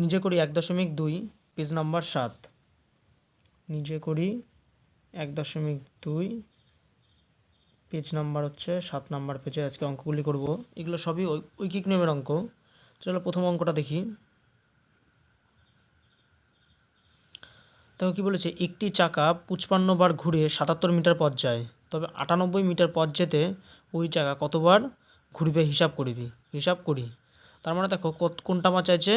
নিজে করি এক দশমিক দুই, পেজ নাম্বার সাত। নিজে করি এক দশমিক দুই, পেজ নাম্বার হচ্ছে সাত নাম্বার পেজে আজকে অঙ্কগুলি করব। এগুলো সবই ঐকিক নিয়মের অঙ্ক। চলো প্রথম অঙ্কটা দেখি। দেখো কি বলেছে, একটি চাকা পঁচপান্ন বার ঘুরে সাতাত্তর মিটার পথ যায়, তবে আটানব্বই মিটার পথ যেতে ওই চাকা কতবার ঘুরবে হিসাব করবি। হিসাব করি। তার মানে দেখো কোনটা আমার চাইছে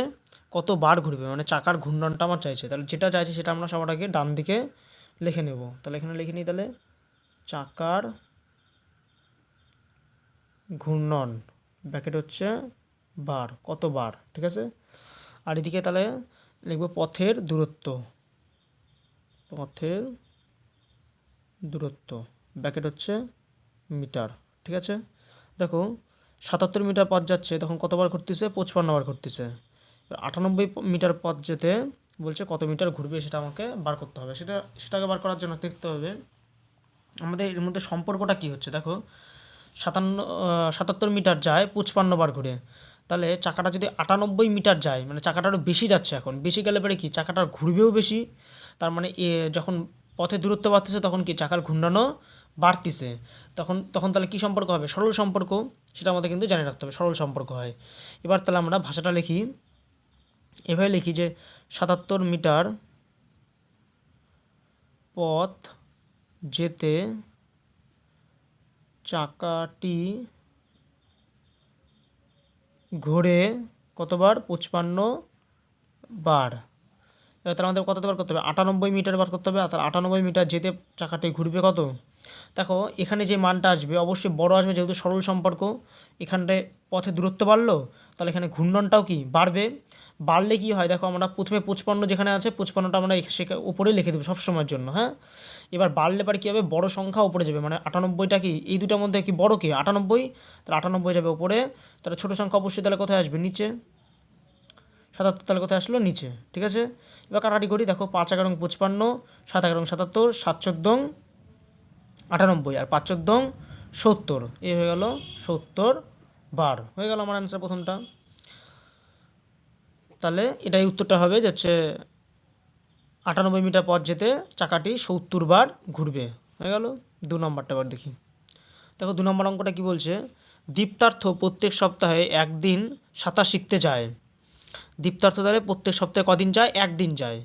কতবার ঘুরবে? মানে চাকার ঘূর্ণনটা আমার চাইছে। তাহলে যেটা চাইছে সেটা আমরা সবার আগে ডান দিকে লিখে নেব। তাহলে এখানে লিখে নিই তাহলে চাকার ঘূর্ণন ব্যাকেট হচ্ছে বার কত বার ঠিক আছে? আর এদিকে তাহলে লিখব পথের দূরত্ব। পথের দূরত্ব ব্যাকেট হচ্ছে মিটার। ঠিক আছে? দেখো, সাতাত্তর মিটার পথ যাচ্ছে, তখন কতবার ঘুরতেছে? পঁচপান্নবার ঘুরতেছে। আটানব্বই মিটার পথ যেতে বলছে কত মিটার ঘুরবে সেটা আমাকে বার করতে হবে। সেটা, সেটাকে বার করার জন্য দেখতে হবে। আমাদের এর মধ্যে সম্পর্কটা কী হচ্ছে? দেখো, সাতান্ন সাতাত্তর মিটার যায় পঁচপান্ন বার ঘুরে। তাহলে চাকাটা যদি আটানব্বই মিটার যায় মানে চাকাটা আরও বেশি যাচ্ছে এখন। বেশি গেলে পরে কি? চাকাটা ঘুরবেও বেশি। তার মানে এ, যখন পথে দূরত্ব বাড়তেছে তখন কি? চাকার ঘূর্ণানো বাড়তিছে। তখন তখন তাহলে কী সম্পর্ক হবে? সরল সম্পর্ক, সেটা আমাদের কিন্তু জানিয়ে রাখতে হবে। সরল সম্পর্ক হয়। এবার তাহলে আমরা ভাষাটা লিখি। এভাবে লিখি যে সাতাত্তর মিটার পথ যেতে চাকাটি ঘোরে কতবার? পঁচপান্ন বার। এবার তাহলে আমাদের কতবার করতে হবে? আটানব্বই মিটার বার করতে হবে আর আটানব্বই মিটার যেতে চাকাটি ঘুরবে কত? দেখো, এখানে যে মানটা আসবে, অবশ্যই বড় আসবে যেহেতু সরল সম্পর্ক, এখানটায় পথে দূরত্ব বাড়লো, তাহলে এখানে ঘূর্ণনটাও কি? বাড়বে। বাড়লে কি হয়? দেখো আমরা প্রথমে পঁচপান্ন যেখানে আছে পঁচপান্নটা আমরা সেখানে উপরে লিখে দেবো সবসময়ের জন্য হ্যাঁ? এবার বাড়লে পরে কী হবে? বড় সংখ্যা উপরে যাবে মানে আটানব্বইটা কি? এই দুটার মধ্যে কি বড় কি? আটানব্বই, তাহলে আটানব্বই যাবে উপরে। তাহলে ছোটো সংখ্যা অবশ্যই তাহলে কোথায় আসবে? নিচে। সাতাত্তর তাহলে কোথায় আসলো? নিচে, ঠিক আছে? এবার কাটাকাটি করি, দেখো পাঁচ এগারো পঁচপান্ন, সাত এগারো সাতাত্তর, সাত চোদ্দং আটানব্বই, আর পাঁচ চোদ্দং সত্তর। এ হয়ে গেল সত্তর বার। হয়ে গেল আমার অ্যান্সার প্রথমটা। তাহলে এটাই উত্তরটা হবে যে হচ্ছে আটানব্বই মিটার পথ যেতে চাকাটি সত্তর বার ঘুরবে। হয়ে গেল? দু নম্বরটা এবার দেখি। দেখো, দু নম্বর অঙ্কটা কী বলছে? দীপ্তার্থ প্রত্যেক সপ্তাহে একদিন সাঁতার শিখতে যায়। দীপ্তার্থ দ্বারে প্রত্যেক সপ্তাহে কদিন যায়? একদিন যায়।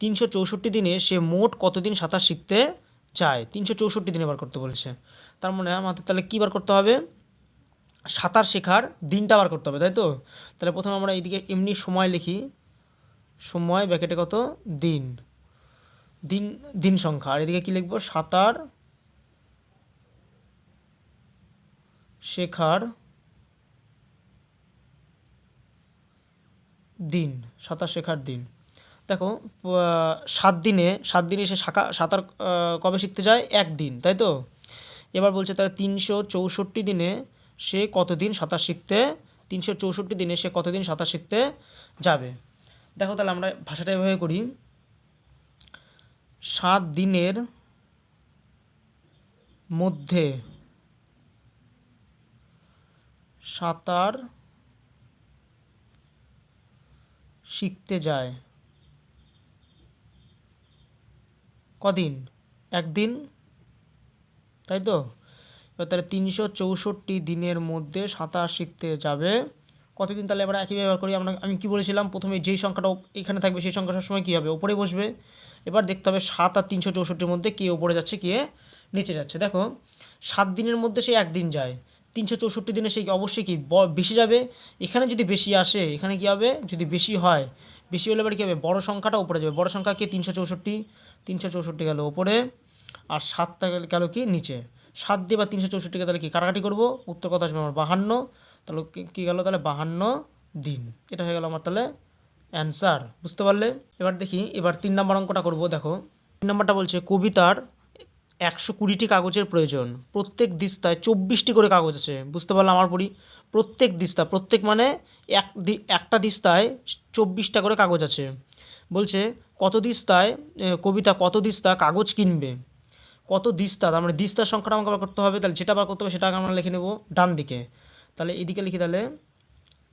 তিনশো চৌষট্টি দিনে সে মোট কতদিন সাঁতার শিখতে যায়? তিনশো চৌষট্টি দিনে বার করতে বলেছে। তার মানে আমাদের তাহলে কী বার করতে হবে? সাঁতার শেখার দিনটা বার করতে হবে, তাই তো? তাহলে প্রথমে আমরা এইদিকে এমনি সময় লিখি। সময় ব্যাকেটে কত? দিন। দিন দিন সংখ্যা। আর এদিকে কী লিখব? সাঁতার শেখার দিন, সাঁতার শেখার দিন। দেখো সাত দিনে সাত দিনে সে শাখা, সাঁতার কবে শিখতে যায়? একদিন, তাই তো? এবার বলছে তাহলে তিনশো চৌষট্টি দিনে সে কতদিন সাঁতার শিখতে, তিনশো চৌষট্টি দিনে সে কতদিন সাঁতার শিখতে যাবে? দেখো তাহলে আমরা ভাষাটা এভাবে করি। সাত দিনের মধ্যে সাঁতার শিখতে যায়। কদিন? একদিন। তাই তো? তাহলে তিনশো চৌষট্টি দিনের মধ্যে সাঁতার শিখতে যাবে। কতদিন তাহলে আমরা একই ব্যবহার করি? আমরা, আমি কি বলেছিলাম? প্রথমে যেই সংখ্যাটা এখানে থাকবে সেই সংখ্যা সবসময় কী হবে? ওপরে বসবে। এবার দেখতে হবে সাত আর তিনশো চৌষট্টির মধ্যে কে ওপরে যাচ্ছে, কে নিচে যাচ্ছে। দেখো, সাত দিনের মধ্যে সে একদিন যায়। তিনশো চৌষট্টি দিনে সে অবশ্যই কি বেশি যাবে? এখানে যদি বেশি আসে, এখানে কি হবে? যদি বেশি হয়, বেশি হলে এবার কী হবে? বড় সংখ্যাটা উপরে যাবে। বড় সংখ্যা কি? তিনশো চৌষট্টি। তিনশো চৌষট্টি গেল ওপরে। আর সাতটা গেল কি? নিচে। সাত দিয়ে বা তিনশো চৌষট্টিকে তাহলে কি? কাটাকাটি করব? উত্তর কথা আসবে আমার বাহান্ন। তাহলে কী গেল তাহলে? বাহান্ন দিন। এটা হয়ে গেল আমার তাহলে অ্যান্সার বুঝতে পারলে? এবার দেখি, এবার তিন নম্বর অঙ্কটা করব, দেখো। তিন নম্বরটা বলছে, কবিতার একশো কুড়িটি কাগজের প্রয়োজন। প্রত্যেক দিস্তায় চব্বিশটি করে কাগজ আছে। বুঝতে পারলাম আমার পড়ি? প্রত্যেক দিস্তা, প্রত্যেক মানে এক দি- একটা দিস্তায় চব্বিশটা করে কাগজ আছে। বলছে, কত দিস্তায় কবিতা কত দিস্তা কাগজ কিনবে? কত দিস্তা? তার মানে দিস্তার সংখ্যাটা আমাকে বার করতে হবে, তাহলে যেটা বার করতে হবে সেটা আমরা লিখে নেব ডান দিকে। তাহলে এদিকে লিখি তাহলে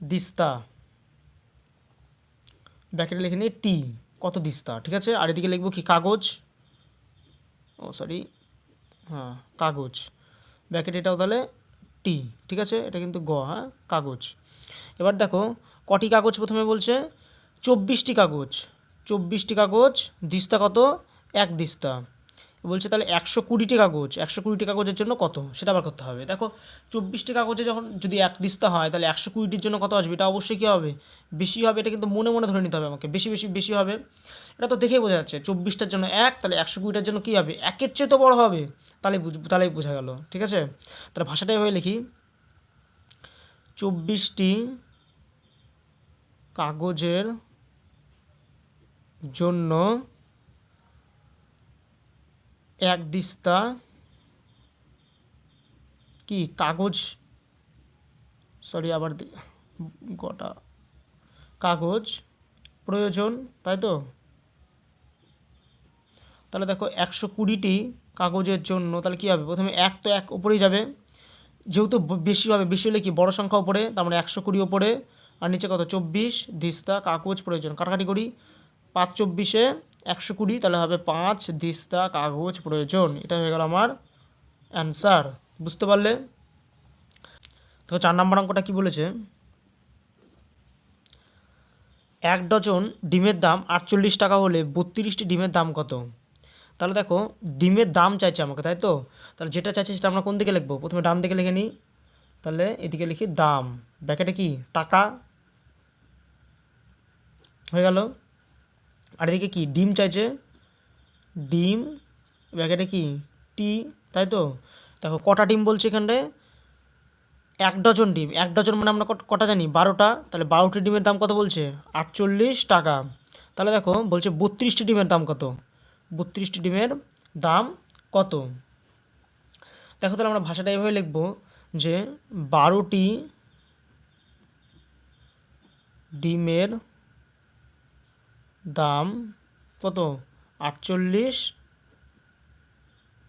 দিস্তা। ব্যাকেটে লিখে নিই টি, কত দিস্তা? ঠিক আছে? আর এদিকে লিখব কি কাগজ? ও সরি হ্যাঁ কাগজ। ব্যাকেট এটাও তাহলে টি, ঠিক আছে? এটা কিন্তু গ হ্যাঁ কাগজ। এবার দেখো, কটি কাগজ প্রথমে বলছে? চব্বিশটি কাগজ। চব্বিশটি কাগজ, দিস্তা কত? এক দিস্তা। বলছে তাহলে একশো কুড়িটি কাগজ একশো কুড়িটি কাগজের জন্য কত? সেটা আবার করতে হবে। দেখো চব্বিশটি কাগজে যখন যদি এক দিস্তা হয়, তাহলে একশো কুড়িটির জন্য কত আসবে? এটা অবশ্যই কী হবে? বেশি হবে, এটা কিন্তু মনে মনে ধরে নিতে হবে আমাকে। বেশি বেশি বেশি হবে। এটা তো দেখেই বোঝা যাচ্ছে, চব্বিশটার জন্য এক, তাহলে একশো কুড়িটার জন্য কী হবে? একের চেয়ে তো বড় হবে। তাহলে বুঝ, তাহলেই বোঝা গেল, ঠিক আছে? তাহলে ভাষাটাই হয়ে লিখি। চব্বিশটি কাগজের জন্য এক দিস্তা কি কাগজ? সরি আবার গোটা কাগজ। প্রয়োজন, তাই তো? তাহলে দেখো, একশো কুড়িটি কাগজের জন্য তাহলে কী হবে? প্রথমে এক তো এক ওপরেই যাবে। যেহেতু বেশি হবে, বেশি হলে কি? বড় সংখ্যা ওপরে তার মানে একশো কুড়ি ওপরে আর নিচে কত? চব্বিশ। দিস্তা, কাগজ প্রয়োজন। কাটাকাটি করি। পাঁচ চব্বিশে একশো কুড়ি, তাহলে হবে পাঁচ, দিস্তা, কাগজ, প্রয়োজন। এটা হয়ে গেল আমার অ্যান্সার বুঝতে পারলে? তো চার নম্বর অঙ্কটা কি বলেছে? এক ডজন ডিমের দাম আটচল্লিশ টাকা হলে বত্রিশটি ডিমের দাম কত? তাহলে দেখো, ডিমের দাম চাইছে আমাকে, তাই তো? তাহলে যেটা চাইছে সেটা আমরা কোন দিকে লিখব? প্রথমে ডান দিকে লিখে নিই। তাহলে এদিকে লিখি দাম। ব্যাকেটে কি? টাকা। হয়ে গেল। আর এদিকে কি? ডিম চাইছে? ডিম, ব্যাকেটে কি? টি, তাই তো? দেখো, কটা ডিম বলছে এখানটায়? এক ডজন ডিম। এক ডজন মানে আমরা কট- জানি? বারোটা। তাহলে বারোটি ডিমের দাম কত বলছে? আটচল্লিশ টাকা। তাহলে দেখো, বলছে বত্রিশটি ডিমের দাম কত? বত্রিশটি ডিমের দাম কত? দেখো তাহলে আমরা ভাষাটা এভাবে লিখব যে বারোটি ডিমের দাম কত? আটচল্লিশ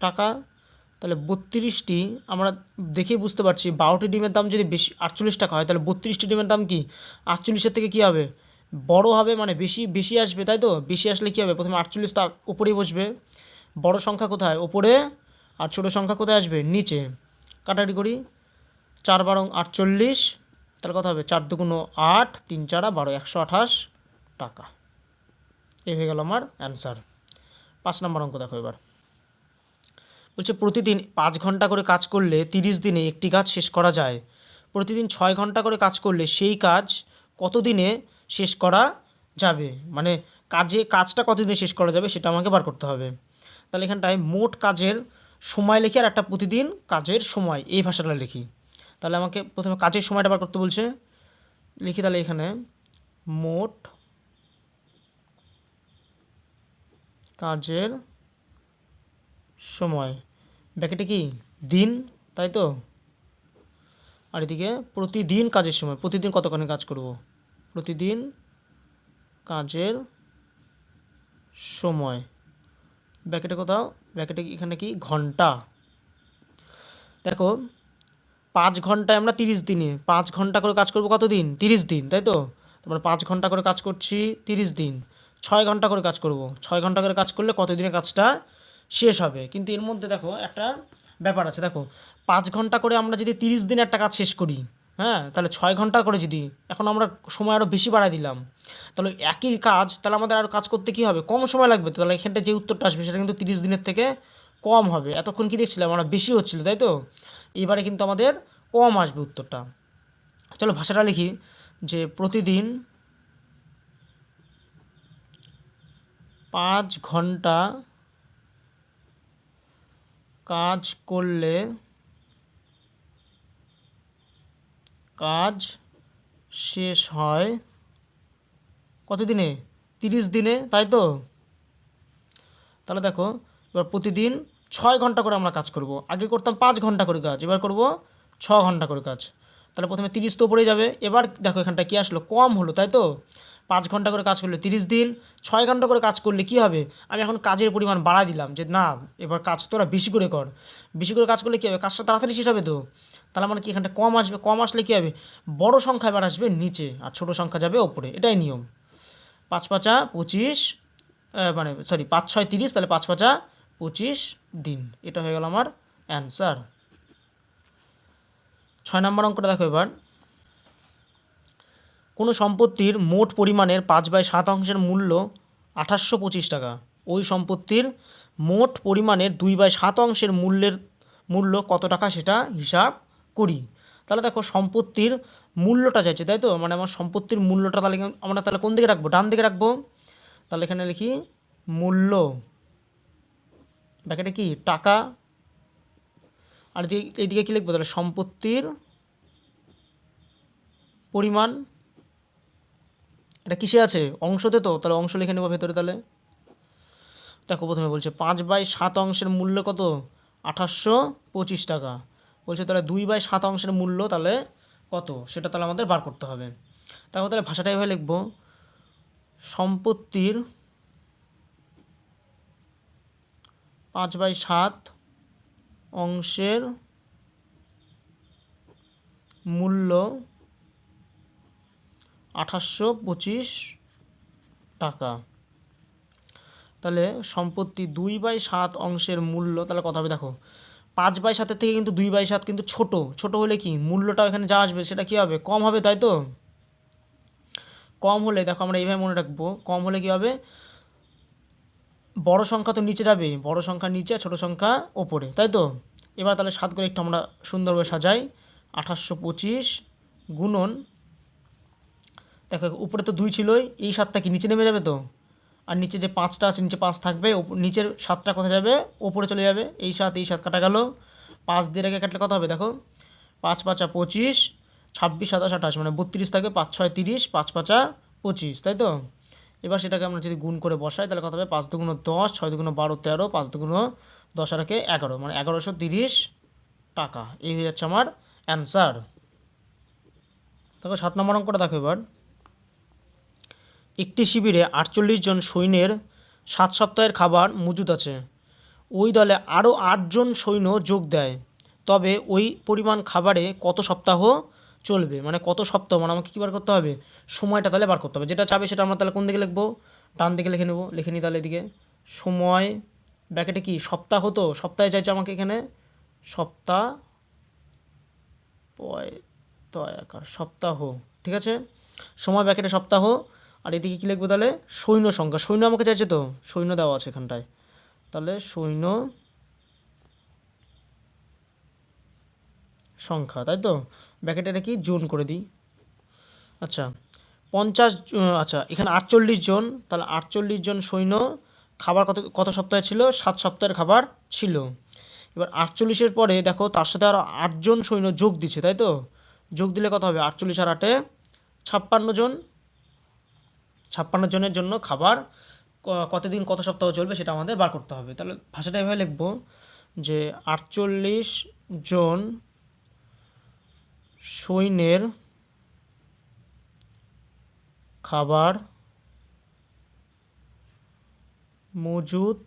টাকা। তাহলে বত্রিশটি আমরা দেখেই বুঝতে পারছি, বারোটি ডিমের দাম যদি বেশি, আটচল্লিশ টাকা হয়, তাহলে বত্রিশটি ডিমের দাম কি? আটচল্লিশের থেকে কী হবে? বড় হবে মানে বেশি বেশি আসবে, তাই তো? বেশি আসলে কী হবে? প্রথমে আটচল্লিশ তো উপরেই বসবে। বড় সংখ্যা কোথায়? ওপরে আর ছোটো সংখ্যা কোথায় আসবে? নিচে। কাটাকাটি করি চার বারো আটচল্লিশ, তাহলে কথা হবে? চার দুগুণ আট, তিন চারা বারো, একশো আঠাশ টাকা। এই হয়ে গেল আমার অ্যান্সার পাঁচ নম্বর অঙ্ক দেখো এবার। বলছে, প্রতিদিন পাঁচ ঘণ্টা করে কাজ করলে তিরিশ দিনে একটি কাজ শেষ করা যায়। প্রতিদিন ছয় ঘণ্টা করে কাজ করলে সেই কাজ কত দিনে শেষ করা যাবে? মানে কাজে, কাজটা কতদিনে শেষ করা যাবে সেটা আমাকে বার করতে হবে। তাহলে এখানটায় মোট কাজের সময় লিখি আর একটা প্রতিদিন কাজের সময়, এই ভাষাটা লিখি। তাহলে আমাকে প্রথমে কাজের সময়টা বার করতে বলছে। লিখি তাহলে এখানে মোট কাজের সময়। ব্যাকেটে কি? দিন, তাই তো? আর এদিকে প্রতিদিন কাজের সময়। প্রতিদিন কতক্ষণে কাজ করব? প্রতিদিন কাজের সময়। ব্যাকেটে কোথাও? ব্যাকেটে এখানে কি? ঘণ্টা। দেখো, পাঁচ ঘন্টায় আমরা তিরিশ দিনে। পাঁচ ঘণ্টা করে কাজ করব কত দিন তিরিশ দিন, তাই তো? তারপরে পাঁচ ঘণ্টা করে কাজ করছি তিরিশ দিন। ছয় ঘণ্টা করে কাজ করব। ছয় ঘণ্টা করে কাজ করলে কত দিনে কাজটা শেষ হবে? কিন্তু এর মধ্যে দেখো একটা ব্যাপার আছে, দেখো, পাঁচ ঘণ্টা করে আমরা যদি তিরিশ দিনে একটা কাজ শেষ করি হ্যাঁ তাহলে ছয় ঘণ্টা করে যদি, এখন আমরা সময় আরও বেশি বাড়ায় দিলাম, তাহলে একই কাজ, তাহলে আমাদের আরও কাজ করতে কী হবে? কম সময় লাগবে তো, তাহলে এখানটা যে উত্তরটা আসবে সেটা কিন্তু তিরিশ দিনের থেকে কম হবে। এতক্ষণ কি দেখছিলাম? আমরা বেশি হচ্ছিল, তাই তো? এবারে কিন্তু আমাদের কম আসবে উত্তরটা। চলো ভাষাটা লিখি, যে প্রতিদিন পাঁচ ঘণ্টা কাজ করলে কাজ শেষ হয় কত দিনে? তিরিশ দিনে, তাই তো? তাহলে দেখো, এবার প্রতিদিন ছয় ঘণ্টা করে আমরা কাজ করব। আগে করতাম পাঁচ ঘণ্টা করে কাজ, এবার করব ছ ঘণ্টা করে কাজ। তাহলে প্রথমে তিরিশ তো পড়ে যাবে। এবার দেখো এখানটা কী আসলো? কম হলো, তাই তো? পাঁচ ঘণ্টা করে কাজ করলে তিরিশ দিন, ছয় ঘণ্টা করে কাজ করলে কী হবে? আমি এখন কাজের পরিমাণ বাড়াই দিলাম যে না, এবার কাজ তোরা বেশি করে কর। বেশি করে কাজ করলে কী হবে? কাজটা তাড়াতাড়ি শেষ হবে তো? তাহলে মানে কি এখানটা কম আসবে? কম আসলে কী হবে? বড় সংখ্যা এবার আসবে নিচে আর ছোট সংখ্যা যাবে ওপরে। এটাই নিয়ম। পাঁচ পাঁচা পঁচিশ মানে সরি পাঁচ ছয় তিরিশ, তাহলে পাঁচ পাঁচা পঁচিশ দিন। এটা হয়ে গেল আমার অ্যান্সার ছয় নম্বর অঙ্কটা দেখো এবার। কোনো সম্পত্তির মোট পরিমাণের পাঁচ বাই সাত অংশের মূল্য আঠাশশো পঁচিশ টাকা। ওই সম্পত্তির মোট পরিমাণের দুই বাই সাত অংশের মূল্যের মূল্য কত টাকা সেটা হিসাব করি। তাহলে দেখো সম্পত্তির মূল্যটা চাইছে, তাই তো? মানে আমার সম্পত্তির মূল্যটা তাহলে আমরা তাহলে কোন দিকে রাখব? ডান দিকে রাখব। তাহলে এখানে লিখি মূল্য। ব্যাকেটে কি? টাকা। আর এইদিকে কী লিখব? তাহলে সম্পত্তির পরিমাণ এটা কিসে আছে? অংশতে তো? তাহলে অংশ লিখে নেব ভেতরে তাহলে। দেখো প্রথমে বলছে, পাঁচ বাই সাত অংশের মূল্য কত? আঠাশশো পঁচিশ টাকা। বলছে তাহলে দুই বাই সাত অংশের মূল্য তাহলে কত? সেটা তাহলে আমাদের বার করতে হবে। তারপর তাহলে ভাষাটা এভাবে লিখব। সম্পত্তির পাঁচ বাই সাত অংশের মূল্য আঠাশশো পঁচিশ টাকা। তাহলে সম্পত্তি দুই বাই সাত অংশের মূল্য, তাহলে কথা হবে দেখো। পাঁচ বাই সাতের থেকে কিন্তু দুই বাই সাত কিন্তু ছোট। ছোট হলে কি? মূল্যটা এখানে যা আসবে সেটা কি হবে? কম হবে, তাই তো? কম হলে, দেখো আমরা এইভাবে মনে রাখব, কম হলে কি হবে? বড় সংখ্যা তো নিচে যাবে, বড় সংখ্যা নিচে, ছোট সংখ্যা ওপরে, তাই তো? এবার তাহলে সাত করে একটু আমরা সুন্দরভাবে সাজাই। আঠাশশো পঁচিশ গুণন দেখো, উপরে তো দুই ছিলই, এই সাতটা কি, নিচে নেমে যাবে তো? আর নিচে যে পাঁচটা আছে, নিচে পাঁচ থাকবে নিচের সাতটা কোথায় যাবে? ওপরে চলে যাবে, এই সাত এই সাত কাটা গেল। পাঁচ দিয়ে রেখে কাটলে কত হবে দেখো? পাঁচ পাঁচা পঁচিশ, ছাব্বিশ, সাতাশ, আঠাশ মানে বত্রিশ থাকবে পাঁচ ছয়, তিরিশ, পাঁচ পাঁচা পঁচিশ, তাই তো? এবার সেটাকে আমরা যদি গুণ করে বসাই, তাহলে কত হবে? পাঁচ দুগুণ দশ, ছয় দুগুণ বারো, তেরো, পাঁচ দুগুণ দশ আর এগারো মানে এগারোশো তিরিশ টাকা। এই হয়ে যাচ্ছে আমার অ্যান্সার। দেখো, সাত নম্বর অঙ্কটা দেখো এবার। একটি শিবিরে আটচল্লিশ জন সৈন্যের সাত সপ্তাহের খাবার মজুদ আছে। ওই দলে আরও আটজন সৈন্য যোগ দেয়। তবে ওই পরিমাণ খাবারে কত সপ্তাহ চলবে? মানে কত সপ্তাহ? মানে আমাকে কী বার করতে হবে? সময়টা তাহলে বার করতে হবে। যেটা চাবে সেটা আমরা তাহলে কোন দিকে লিখব? ডান দিকে লিখে নেব। লিখে নিই তাহলে এদিকে। সময় ব্যাকেটে কি? সপ্তাহ তো? সপ্তাহে চাইছে আমাকে এখানে? সপ্তাহ পয় তয় আকার। সপ্তাহ। ঠিক আছে? সময় ব্যাকেটে সপ্তাহ। আর এদিকে কী লিখব তাহলে? সৈন্য সংখ্যা। সৈন্য আমাকে চাইছে তো? সৈন্য দেওয়া আছে এখানটায়। তাহলে সৈন্য সংখ্যা, তাই তো? ব্যাকেটে এটা কি জোন করে দিই। আচ্ছা পঞ্চাশ আচ্ছা এখানে আটচল্লিশ জন। তাহলে আটচল্লিশ জন সৈন্য খাবার কত কত সপ্তাহে ছিল? সাত সপ্তাহের খাবার ছিল। এবার আটচল্লিশের পরে দেখো, তার সাথে আরও আটজন সৈন্য যোগ দিচ্ছে, তাই তো? যোগ দিলে কত হবে? আটচল্লিশ আর আটে ছাপ্পান্ন জন। ছাপ্পান্ন জনের জন্য খাবার কতদিন, কত সপ্তাহ চলবে সেটা আমাদের বার করতে হবে। তাহলে ভাষাটা এভাবে লিখব যে আটচল্লিশ জন সৈন্যের খাবার মজুদ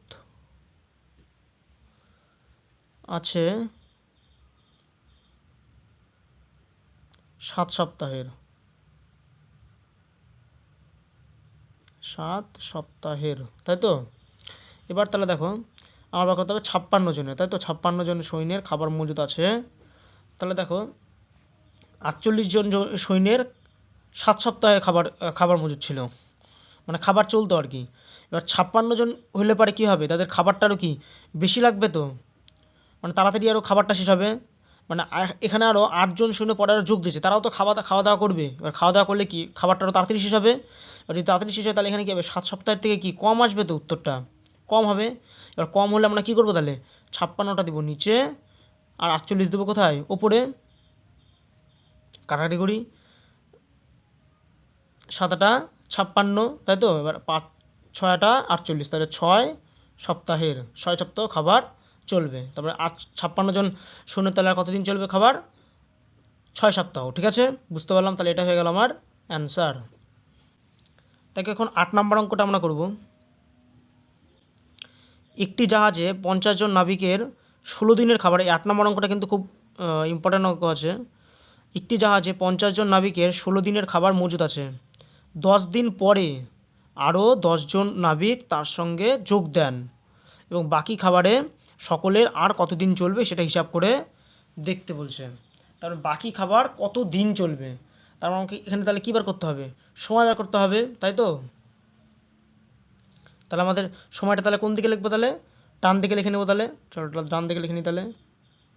আছে সাত সপ্তাহের। সাত সপ্তাহের, তাই তো? এবার তাহলে দেখো, আমার বার করতে হবে ছাপ্পান্ন জনের, তাই তো? ছাপ্পান্ন জন সৈন্যের খাবার মজুদ আছে। তাহলে দেখো, আটচল্লিশ জন সৈন্যের সাত সপ্তাহে খাবার খাবার মজুদ ছিল। মানে খাবার চলতো আর কি। এবার ছাপ্পান্ন জন হলে পারে কী হবে? তাদের খাবারটা আরও কি বেশি লাগবে তো? মানে তাড়াতাড়ি আরও খাবারটা শেষ হবে। মানে এখানে আরও আটজন সৈন্য পরে যোগ দিচ্ছে তারাও তো খাওয়া খাওয়া দাওয়া করবে। এবার খাওয়া দাওয়া করলে কি খাবারটা আরও তাড়াতাড়ি শেষ হবে? আর যদি তাড়াতাড়ি শেষ হয় তাহলে এখানে কী হবে? সাত সপ্তাহের থেকে কি কম আসবে তো উত্তরটা? কম হবে। এবার কম হলে আমরা কী করব তাহলে? ছাপ্পান্নটা দেবো নিচে আর আটচল্লিশ দেবো কোথায়? ওপরে। কাটাকাটি করি সাতাটা, ছাপ্পান্ন, তাই তো? এবার পাঁচ, ছয়টা, আটচল্লিশ। তাহলে ছয় সপ্তাহের, ছয় সপ্তাহ খাবার। চলবে। তারপরে আট, ছাপ্পান্ন জন শূন্য তাহলে আর কতদিন চলবে খাবার? ছয় সপ্তাহ, ঠিক আছে? বুঝতে পারলাম, তাহলে এটা হয়ে গেল আমার অ্যান্সার তাকে এখন আট নম্বর অঙ্কটা আমরা করব। একটি জাহাজে পঞ্চাশ জন নাবিকের ষোলো দিনের খাবার, এই আট নম্বর অঙ্কটা কিন্তু খুব ইম্পর্ট্যান্ট অঙ্ক আছে। একটি জাহাজে পঞ্চাশ জন নাবিকের ষোলো দিনের খাবার মজুদ আছে। দশ দিন পরে আরও দশজন নাবিক তার সঙ্গে যোগ দেন এবং বাকি খাবারে সকলের আর কতদিন চলবে সেটা হিসাব করে দেখতে বলছে। তার মানে বাকি খাবার কত দিন চলবে? তার মানে আমাকে এখানে তাহলে কী বার করতে হবে? সময় বার করতে হবে, তাই তো? তাহলে আমাদের সময়টা তাহলে কোন দিকে লিখব তাহলে? ডান দিকে লিখে নেব তাহলে। চলো ডান দিকে লিখে নিই তাহলে।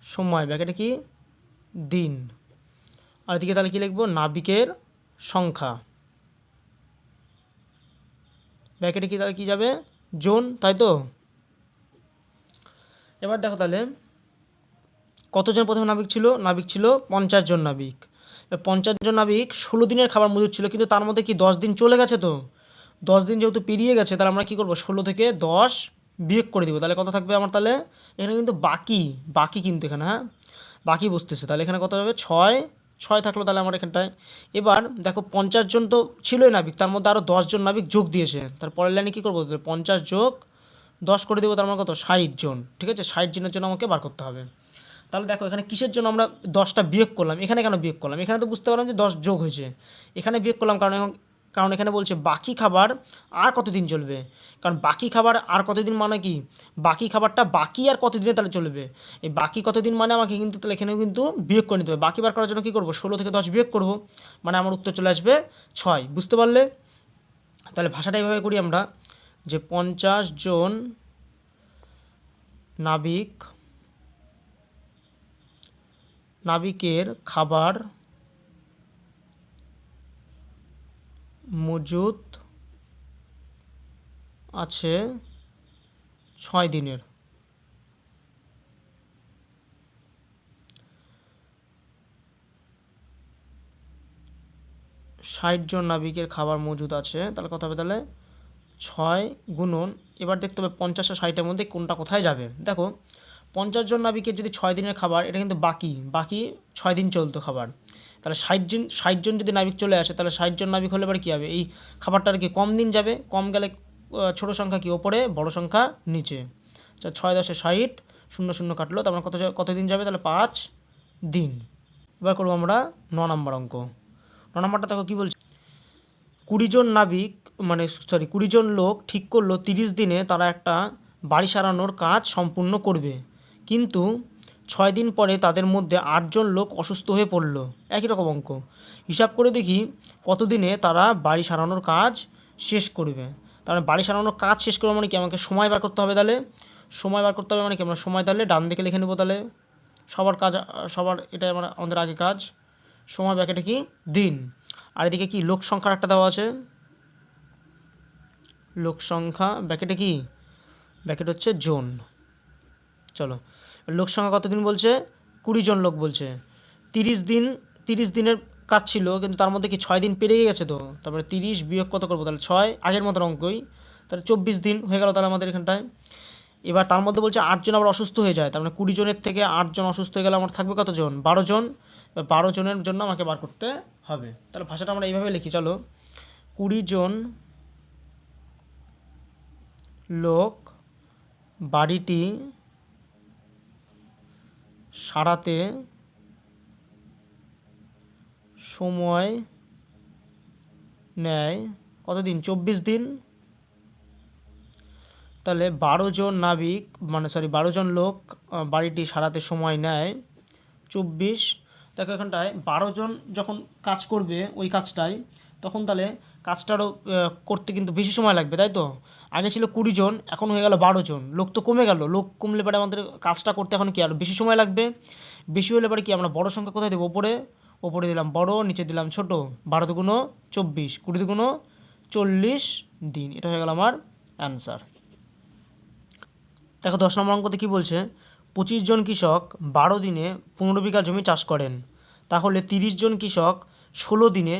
সময় ব্যাকেটে কি? দিন। আর এদিকে তাহলে কী লিখব? নাবিকের সংখ্যা। ব্যাকেটে কি তাহলে কী যাবে? জোন, তাই তো? এবার দেখো তাহলে, কতজন প্রথমে নাবিক ছিল? নাবিক ছিল পঞ্চাশ জন নাবিক। পঞ্চাশ জন নাবিক ষোলো দিনের খাবার মজুদ ছিল, কিন্তু তার মধ্যে কি দশ দিন চলে গেছে তো? দশ দিন যেহেতু পেরিয়ে গেছে, তাহলে আমরা কী করব? ষোলো থেকে দশ বিয়োগ করে দিব। তাহলে কত থাকবে আমার তাহলে? এখানে কিন্তু বাকি বাকি কিন্তু এখানে হ্যাঁ? বাকি বসতেছে। তাহলে এখানে কত হবে? ছয় ছয় থাকল তাহলে আমার এখানটায়। এবার দেখো পঞ্চাশ জন তো ছিলই নাবিক, তার মধ্যে আরও দশজন নাবিক যোগ দিয়েছে। তার পরের লাইনে কী করব? পঞ্চাশ যোগ দশ করে দেবো, তার মানে কত? ষাট জন, ঠিক আছে? ষাট জনের জন্য আমাকে বার করতে হবে। তাহলে দেখো, এখানে কিসের জন্য আমরা দশটা বিয়োগ করলাম? এখানে কেন বিয়োগ করলাম? এখানে তো বুঝতে পারলাম যে দশ যোগ হয়েছে। এখানে বিয়োগ করলাম কারণ এখন কারণ এখানে বলছে বাকি খাবার আর কতদিন চলবে? কারণ বাকি খাবার আর কতদিন মানে কি? বাকি খাবারটা বাকি আর কতদিনে তাহলে চলবে? এই বাকি কতদিন মানে আমাকে কিন্তু তাহলে এখানেও কিন্তু বিয়োগ করে নিতে হবে। বাকি বার করার জন্য কী করব? ষোলো থেকে দশ বিয়োগ করব। মানে আমার উত্তর চলে আসবে ছয়, বুঝতে পারলে? তাহলে ভাষাটা এইভাবে করি আমরা। যে পঞ্চাশ জন নাবিক, নাবিকের খাবার মজুদ আছে ছয় দিনের। ষাট জন নাবিকের খাবার মজুদ আছে, তাহলে কথা হবে তাহলে? ছয় গুণন, এবার দেখতে হবে পঞ্চাশ আর ষাটের মধ্যে কোনটা কোথায় যাবে। দেখো, পঞ্চাশ জন নাবিকের যদি ছয় দিনের খাবার, এটা কিন্তু বাকি বাকি ছয় দিন চলতো খাবার। তাহলে ষাট জন ষাট জন যদি নাবিক চলে আসে, তাহলে ষাট জন নাবিক হলে এবার কী হবে? এই খাবারটা আর কি কম দিন যাবে? কম গেলে ছোট সংখ্যা কি ওপরে, বড় সংখ্যা নিচে। আচ্ছা ছয় দশে ষাট, শূন্য শূন্য কাটলো, তার মানে কত কত দিন যাবে? তাহলে পাঁচ দিন। এবার করব আমরা ন নম্বর অঙ্ক। ন নম্বরটা দেখো কী বলছে? কুড়ি জন নাবিক মানে সরি কুড়ি জন লোক ঠিক করল তিরিশ দিনে তারা একটা বাড়ি সারানোর কাজ সম্পূর্ণ করবে। কিন্তু ছয় দিন পরে তাদের মধ্যে আটজন লোক অসুস্থ হয়ে পড়ল। একই রকম অঙ্ক। হিসাব করে দেখি কতদিনে তারা বাড়ি সারানোর কাজ শেষ করবে। তার বাড়ি সারানোর কাজ শেষ করবে মানে কি? আমাকে সময় বার করতে হবে তাহলে? সময় বার করতে হবে মানে কি? আমরা সময় তাহলে ডান দিকে লিখে নেব তাহলে। সবার কাজ, সবার এটা আমার, আমাদের আগে কাজ। সময় ব্যাকেটে কি? দিন। আর এদিকে কি লোক সংখ্যার একটা দেওয়া আছে? লোক সংখ্যা, ব্যাকেটে কি? ব্যাকেট হচ্ছে জোন। চলো, লোক সংখ্যা কতদিন বলছে? কুড়ি জন লোক বলছে। তিরিশ দিন, তিরিশ দিনের কাজ ছিল, কিন্তু তার মধ্যে কি ছয় দিন পেরিয়ে গেছে তো? তারপরে তিরিশ বিয়োগ কত করব? তাহলে ছয়, আগের মতো অঙ্কই। তাহলে চব্বিশ দিন হয়ে গেল তাহলে আমাদের এখানটায়। এবার তার মধ্যে বলছে আটজন আবার অসুস্থ হয়ে যায়, তার মানে কুড়ি জনের থেকে আটজন অসুস্থ হয়ে গেলে আমার থাকবে কতজন বারো জন। বারো জনের জন্য আমাকে বার করতে হবে। তাহলে ভাষাটা আমরা এইভাবে লিখি, চলো। কুড়ি জন লোক বাড়িটি সারাতে সময় নেয় কতদিন? চব্বিশ দিন। তাহলে বারো জন নাবিক মানে সরি, বারো জন লোক বাড়িটি সারাতে সময় নেয়। চব্বিশ দেখো এখানটায় বারো জন যখন কাজ করবে ওই কাজটায় তখন তাহলে কাজটারও করতে কিন্তু বেশি সময় লাগবে, তাই তো? আগে ছিল কুড়ি জন, এখন হয়ে গেল বারো জন। লোক তো কমে গেল, লোক কমলে পরে আমাদের কাজটা করতে এখন কি আরও বেশি সময় লাগবে? বেশি হলে পরে কি আমরা বড় সংখ্যা কোথায় দেবো? ওপরে? ওপরে দিলাম বড়, নিচে দিলাম ছোট। বারো দুগুণো চব্বিশ, কুড়ি দুগুণো চল্লিশ দিন। এটা হয়ে গেল আমার অ্যান্সার দেখো দশ নম্বর অঙ্কতে কী বলছে? পঁচিশ জন কৃষক বারো দিনে পনেরো বিঘা জমি চাষ করেন। তাহলে তিরিশ জন কৃষক ষোলো দিনে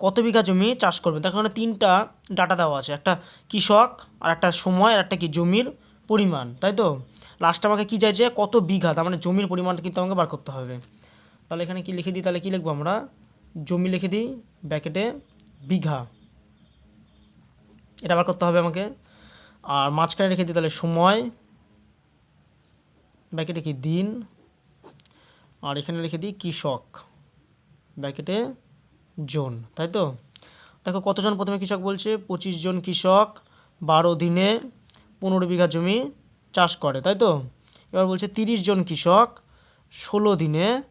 কত বিঘা জমি চাষ করবেন? দেখো এখানে তিনটা ডাটা দেওয়া আছে, একটা কৃষক আর একটা সময় আর একটা কি জমির পরিমাণ, তাই তো? লাস্টে আমাকে কী চাইছে? কত বিঘা? তার মানে জমির পরিমাণটা কিন্তু আমাকে বার করতে হবে। তাহলে এখানে কি লিখে দিই? তাহলে কী লিখব আমরা? জমি লিখে দিই ব্যাকেটে বিঘা। এটা বার করতে হবে আমাকে। আর মাঝখানে রেখে দিই তাহলে সময় ব্যাকেটে কি? দিন। আর এখানে লিখে দিই কৃষক। ব্যাকেটে জোন, তাই তো? দেখো কতজন প্রথমে কৃষক বলছে? পঁচিশ জন কৃষক, বারো দিনে পনেরো বিঘা জমি চাষ করে, তাই তো? এবার বলছে তিরিশ জন কৃষক, ষোলো দিনে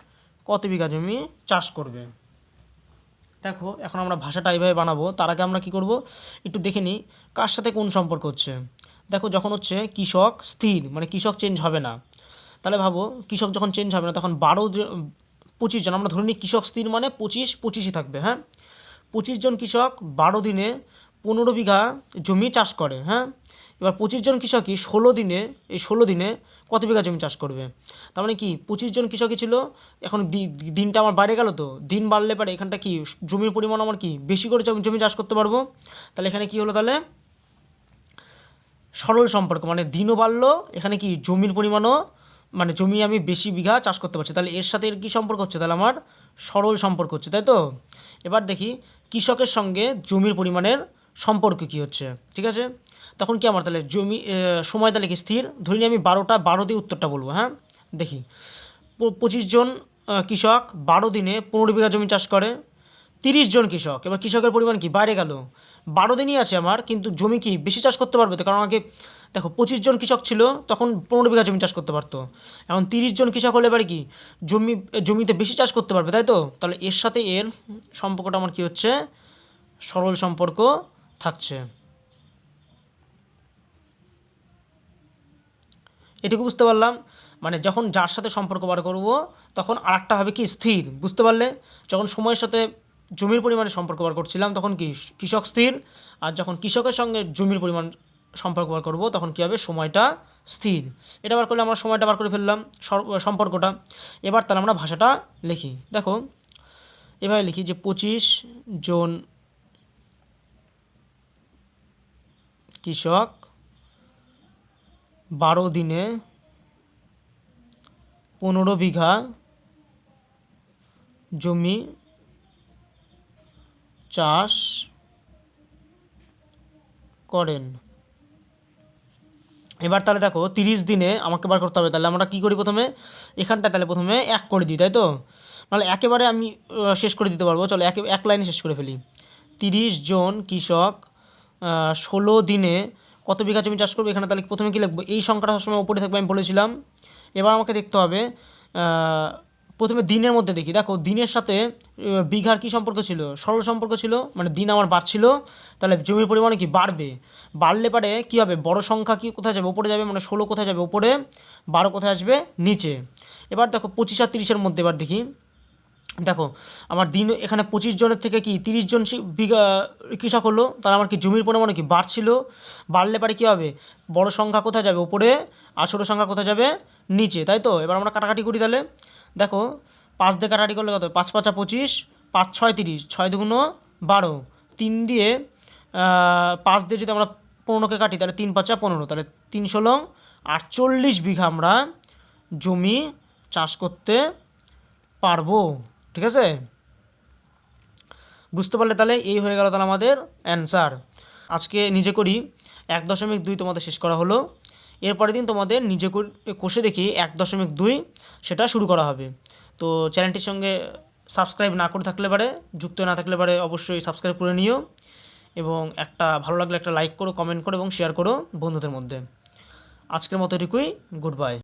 কত বিঘা জমি চাষ করবে? দেখো এখন আমরা ভাষাটা এইভাবে বানাবো। তার আগে আমরা কী করব? একটু দেখে নিই কার সাথে কোন সম্পর্ক হচ্ছে। দেখো যখন হচ্ছে কৃষক স্থির মানে কৃষক চেঞ্জ হবে না। তাহলে ভাবো কৃষক যখন চেঞ্জ হবে না, তখন বারো পঁচিশ জন, আমরা ধরে নিই কৃষক স্থির মানে পঁচিশ, পঁচিশই থাকবে হ্যাঁ? পঁচিশ জন কৃষক বারো দিনে পনেরো বিঘা জমি চাষ করে হ্যাঁ? এবার পঁচিশ জন কৃষকই ষোলো দিনে, এই ষোলো দিনে কত বিঘা জমি চাষ করবে? তার মানে কি, পঁচিশ জন কৃষকই ছিল, এখন দিনটা আমার বাইরে গেল তো, দিন বাড়লে পারে এখানটা কি জমির পরিমাণ আমার কি বেশি করে জমি চাষ করতে পারব? তাহলে এখানে কি হলো তাহলে? সরল সম্পর্ক মানে দিনও বাড়লো, এখানে কি জমির পরিমাণও মানে জমি আমি বেশি বিঘা চাষ করতে পারছি। তাহলে এর সাথে এর কী সম্পর্ক হচ্ছে? তাহলে আমার সরল সম্পর্ক হচ্ছে, তাই তো? এবার দেখি, কৃষকের সঙ্গে জমির পরিমাণের সম্পর্ক কী হচ্ছে? ঠিক আছে? তখন কি আমার? তাহলে জমি সময় তাহলে কি স্থির? ধরি আমি বারোটা, বারো দিয়ে উত্তরটা বলব হ্যাঁ? দেখি পঁচিশ জন কৃষক বারো দিনে পনেরো বিঘা জমি চাষ করে। তিরিশ জন কৃষক, এবার কৃষকের পরিমাণ কি? বাইরে গেল। বারো দিনই আছে আমার, কিন্তু জমি কি বেশি চাষ করতে পারবে? তো কারণ আমাকে, দেখো, পঁচিশ জন কৃষক ছিল, তখন পনেরো বিঘা জমি চাষ করতে পারতো। এখন তিরিশ জন কৃষক হলে এবার কি? জমি, জমিতে বেশি চাষ করতে পারবে, তাই তো? তাহলে এর সাথে এর সম্পর্কটা আমার কি হচ্ছে? সরল সম্পর্ক থাকছে। এটুকু বুঝতে পারলাম। মানে যখন যার সাথে সম্পর্ক বার করব, তখন আরেকটা হবে কি? স্থির, বুঝতে পারলে? যখন সময়ের সাথে জমির পরিমাণে সম্পর্ক বার করছিলাম, তখন কি কৃষক স্থির? আর যখন কৃষকের সঙ্গে জমির পরিমাণ সম্পর্ক বার করব, তখন কী হবে? সময়টা স্থির। এটা বার করলে আমরা সময়টা বার করে ফেললাম সম্পর্কটা। এবার তাহলে আমরা ভাষাটা লিখি। দেখো, এভাবে লিখি যে পঁচিশ জন কৃষক বারো দিনে পনেরো বিঘা জমি চাষ করেন। এবার তাহলে দেখো, তিরিশ দিনে আমাকে বার করতে হবে, তাহলে আমরা কী করি প্রথমে? এখানটা তাহলে প্রথমে এক করে দিই, তাই তো? নাহলে একেবারে আমি শেষ করে দিতে পারব। চলো, একে, এক লাইনে শেষ করে ফেলি। তিরিশ জন কৃষক ষোলো দিনে কত বিঘা জমি চাষ করবে? এখানে তাহলে প্রথমে কী লিখব? এই সংখ্যাটা সবসময় উপরে থাকবে, আমি বলেছিলাম। এবার আমাকে দেখতে হবে প্রথমে দিনের মধ্যে দেখি। দেখো, দিনের সাথে বিঘার কী সম্পর্ক ছিল? সরল সম্পর্ক ছিল মানে দিন আমার বাড়ছিল, তাহলে জমির পরিমাণে কি বাড়বে? বাড়লে পারে কী হবে? বড় সংখ্যা কি কোথায় যাবে? উপরে যাবে মানে ষোলো কোথায় যাবে? উপরে বারো কোথায় আসবে? নিচে। এবার দেখো, পঁচিশ আর তিরিশের মধ্যে এবার দেখি। দেখো, আমার দিন এখানে পঁচিশ জনের থেকে কি তিরিশ জন বিঘা কৃষক হলো? তার আমার কি জমির পরিমাণে কি বাড়ছিল? বাড়লে পারে কী হবে? বড় সংখ্যা কোথায় যাবে? উপরে, আর ছোটো সংখ্যা কোথায় যাবে? নিচে। তাই তো? এবার আমরা কাটাকাটি করি তাহলে। দেখো, পাঁচ দিয়ে কাটাকাটি করলে কত? পাঁচ পাঁচা পঁচিশ, পাঁচ ছয় তিরিশ, ছয় দুগুণ বারো। তিন দিয়ে পাঁচ দিয়ে যদি আমরা পনেরোকে কাটি, তাহলে তিন পাঁচা পনেরো, তাহলে তিন ষোলো আটচল্লিশ বিঘা আমরা জমি চাষ করতে পারব, ঠিক আছে? বুঝতে পারলে তাহলে এই হয়ে গেল তাহলে আমাদের অ্যান্সার আজকে নিজে করি, এক দশমিক দুই তোমাদের শেষ করা হলো। এরপরের দিন তোমাদের নিজে কোষে দেখি এক দশমিক দুই সেটা শুরু করা হবে। তো চ্যানেলটির সঙ্গে সাবস্ক্রাইব না করে থাকলে পারে, যুক্ত না থাকলে পারে অবশ্যই সাবস্ক্রাইব করে নিও এবং একটা ভালো লাগলে একটা লাইক করো, কমেন্ট করো এবং শেয়ার করো বন্ধুদের মধ্যে। আজকের মতো এটুকুই, গুড বাই।